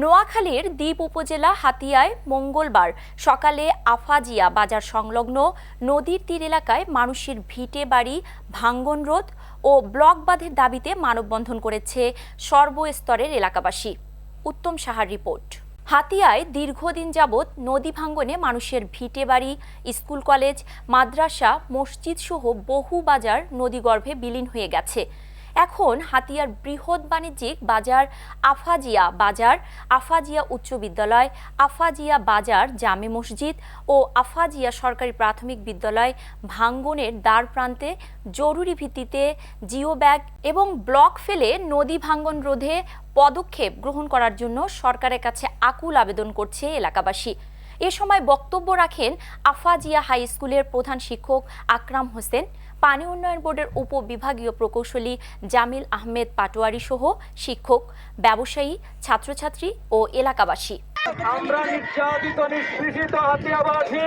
নোয়াখালীর দ্বীপ উপজেলা হাতিয়ায় মঙ্গলবার সকালে আফাজিয়া বাজার সংলগ্ন নদীর তীর এলাকায় মানুষের ভিটে বাড়ি, ভাঙ্গন রোধ ও ব্লক বাঁধের দাবিতে মানববন্ধন করেছে সর্বস্তরের এলাকাবাসী। উত্তম সাহার রিপোর্ট। হাতিয়ায় দীর্ঘদিন যাবৎ নদী ভাঙ্গনে মানুষের ভিটে বাড়ি, স্কুল কলেজ, মাদ্রাসা মসজিদ সহ বহু বাজার নদীগর্ভে বিলীন হয়ে গেছে। এখন হাতিয়ার বৃহৎ বাণিজ্যিক বাজার আফাজিয়া বাজার, আফাজিয়া উচ্চ বিদ্যালয়, আফাজিয়া বাজার জামে মসজিদ ও আফাজিয়া সরকারি প্রাথমিক বিদ্যালয় ভাঙ্গনের দ্বার প্রান্তে জরুরি ভিত্তিতে জিও ব্যাগ এবং ব্লক ফেলে নদী ভাঙ্গন রোধে পদক্ষেপ গ্রহণ করার জন্য সরকারের কাছে আকুল আবেদন করছে এলাকাবাসী। এ সময় বক্তব্য রাখেন আফাজিয়া হাই স্কুলের প্রধান শিক্ষক আকরাম হোসেন পানি উন্নয়ন বোর্ডের উপবিভাগীয় প্রকৌশলী জামিল আহমেদ পাটোয়ারি সহ শিক্ষক ব্যবসায়ী ছাত্রছাত্রী ও এলাকাবাসী। আমরা নির্যাতিত নিষ্পৃষিত হাতিয়াবাসী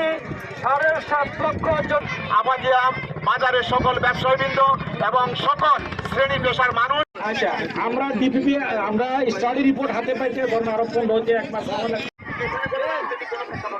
সাড়ে সাত লক্ষ জন আমাজিয়া বাজারের সকল ব্যবসায়ীবৃন্দ এবং সকল শ্রেণি পেশার মানুষ। আচ্ছা আমরা ডিপিপি আমরা স্টাডি রিপোর্ট হাতে পাইতে ধরুন আরও পনেরো হচ্ছে এক মাস সময়